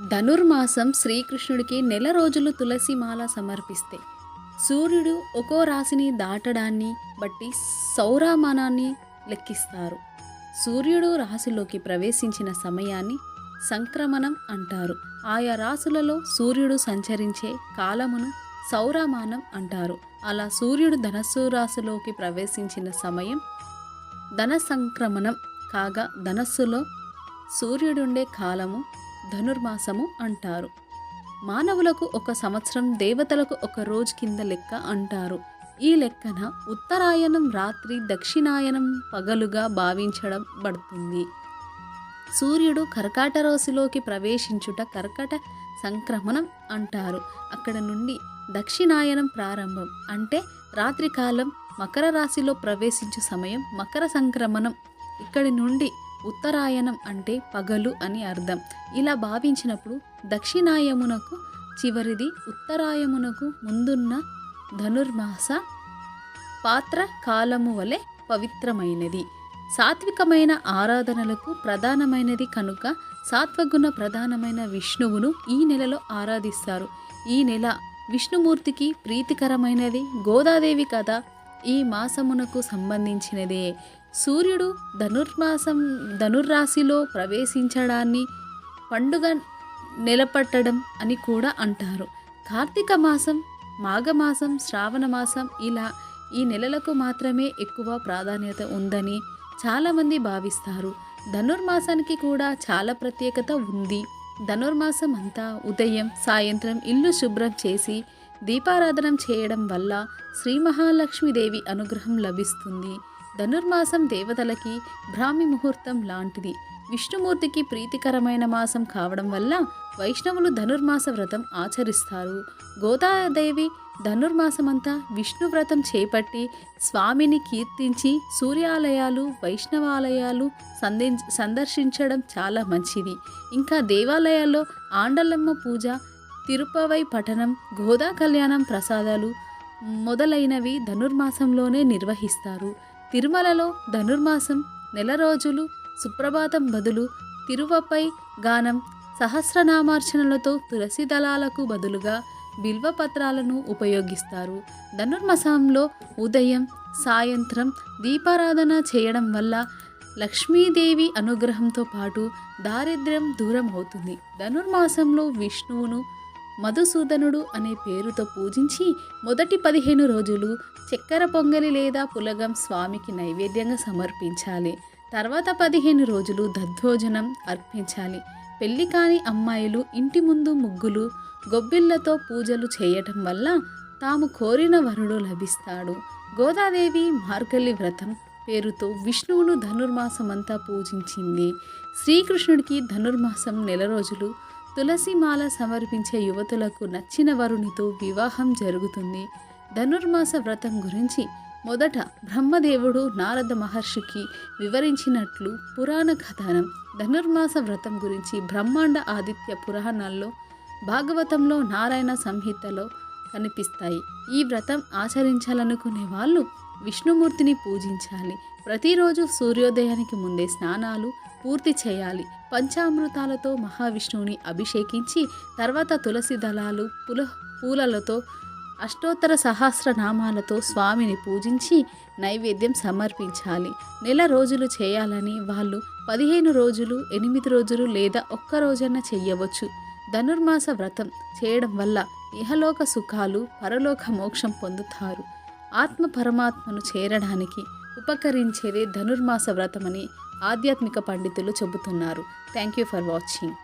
ధనుర్మాసం శ్రీకృష్ణుడికి నెల రోజులు తులసి మాల సమర్పిస్తే సూర్యుడు ఒక్కో రాశిని దాటడాన్ని బట్టి సౌరమానాన్ని లెక్కిస్తారు. సూర్యుడు రాశిలోకి ప్రవేశించిన సమయాన్ని సంక్రమణం అంటారు. ఆయా రాశులలో సూర్యుడు సంచరించే కాలమును సౌరమానం అంటారు. అలా సూర్యుడు ధనస్సు రాశిలోకి ప్రవేశించిన సమయం ధన సంక్రమణం కాగా ధనస్సులో సూర్యుడుండే కాలము ధనుర్మాసము అంటారు. మానవులకు ఒక సంవత్సరం దేవతలకు ఒక రోజు కింద లెక్క అంటారు. ఈ లెక్కన ఉత్తరాయణం రాత్రి దక్షిణాయనం పగలుగా భావించడం పడుతుంది సూర్యుడు కర్కాట రాశిలోకి ప్రవేశించుట కర్కట సంక్రమణం అంటారు. అక్కడ నుండి దక్షిణాయనం ప్రారంభం అంటే రాత్రికాలం మకర రాశిలో ప్రవేశించు సమయం మకర సంక్రమణం. ఇక్కడి నుండి ఉత్తరాయణం అంటే పగలు అని అర్థం. ఇలా భావించినప్పుడు దక్షిణాయమునకు చివరిది ఉత్తరాయమునకు ముందున్న ధనుర్మాస పాత్ర కాలము వలె పవిత్రమైనది. సాత్వికమైన ఆరాధనలకు ప్రధానమైనది కనుక సాత్వగుణ ప్రధానమైన విష్ణువును ఈ నెలలో ఆరాధిస్తారు. ఈ నెల విష్ణుమూర్తికి ప్రీతికరమైనది గోదాదేవి కథ. ఈ మాసమునకు సంబంధించినదే. సూర్యుడు ధనుర్మాసం ధనుర్రాశిలో ప్రవేశించడాన్ని పండుగ నిలపట్టడం అని కూడా అంటారు. కార్తీక మాసం మాఘమాసం శ్రావణ మాసం ఇలా ఈ నెలలకు మాత్రమే ఎక్కువ ప్రాధాన్యత ఉందని చాలామంది భావిస్తారు. ధనుర్మాసానికి కూడా చాలా ప్రత్యేకత ఉంది. ధనుర్మాసం అంతా ఉదయం సాయంత్రం ఇల్లు శుభ్రం చేసి దీపారాధన చేయడం వల్ల శ్రీ మహాలక్ష్మీదేవి అనుగ్రహం లభిస్తుంది. ధనుర్మాసం దేవతలకి బ్రాహ్మి ముహూర్తం లాంటిది. విష్ణుమూర్తికి ప్రీతికరమైన మాసం కావడం వల్ల వైష్ణవులు ధనుర్మాస వ్రతం ఆచరిస్తారు. గోదాదేవి ధనుర్మాసమంతా విష్ణు వ్రతం చేపట్టి స్వామిని కీర్తించి సూర్యాలయాలు వైష్ణవాలయాలు సందే సందర్శించడం చాలా మంచిది. ఇంకా దేవాలయాల్లో ఆండలమ్మ పూజ తిరుపవై పఠనం గోదా కళ్యాణం ప్రసాదాలు మొదలైనవి ధనుర్మాసంలోనే నిర్వహిస్తారు. తిరుమలలో ధనుర్మాసం నెల రోజులు సుప్రభాతం బదులు తిరువపై గానం సహస్రనామార్చనలతో తులసి దళాలకు బదులుగా బిల్వపత్రాలను ఉపయోగిస్తారు. ధనుర్మాసంలో ఉదయం సాయంత్రం దీపారాధన చేయడం వల్ల లక్ష్మీదేవి అనుగ్రహంతో పాటు దారిద్ర్యం దూరం అవుతుంది ధనుర్మాసంలో విష్ణువును మధుసూదనుడు అనే పేరుతో పూజించి మొదటి పదిహేను రోజులు చక్కెర పొంగలి లేదా పులగం స్వామికి నైవేద్యంగా సమర్పించాలి. తర్వాత పదిహేను రోజులు దద్దోజనం అర్పించాలి. పెళ్ళి కాని అమ్మాయిలు ఇంటి ముందు ముగ్గులు గొబ్బిళ్ళతో పూజలు చేయటం వల్ల తాము కోరిన వరుడు లభిస్తాడు. గోదాదేవి మార్గల్లి వ్రతం పేరుతో విష్ణువును ధనుర్మాసమంతా పూజించింది. శ్రీకృష్ణుడికి ధనుర్మాసం నెల రోజులు తులసిమాల సమర్పించే యువతులకు నచ్చిన వరునితో వివాహం జరుగుతుంది. ధనుర్మాస వ్రతం గురించి మొదట బ్రహ్మదేవుడు నారద మహర్షికి వివరించినట్లు పురాణ కథనం. ధనుర్మాస వ్రతం గురించి బ్రహ్మాండ ఆదిత్య పురాణాల్లో భాగవతంలో నారాయణ సంహితలో కనిపిస్తాయి. ఈ వ్రతం ఆచరించాలనుకునే వాళ్ళు విష్ణుమూర్తిని పూజించాలి. ప్రతిరోజు సూర్యోదయానికి ముందే స్నానాలు పూర్తి చేయాలి. పంచామృతాలతో మహావిష్ణువుని అభిషేకించి తర్వాత తులసి దళాలు పుల పూలలతో అష్టోత్తర సహస్రనామాలతో స్వామిని పూజించి నైవేద్యం సమర్పించాలి. నెల రోజులు చేయాలని వాళ్ళు పదిహేను రోజులు ఎనిమిది రోజులు లేదా ఒక్క రోజన్న చెయ్యవచ్చు. ధనుర్మాస వ్రతం చేయడం వల్ల ఇహలోక సుఖాలు పరలోక మోక్షం పొందుతారు. ఆత్మ పరమాత్మను చేరడానికి ఉపకరించేదే ధనుర్మాస వ్రతమని ఆధ్యాత్మిక పండితులు చెబుతున్నారు. Thank you for watching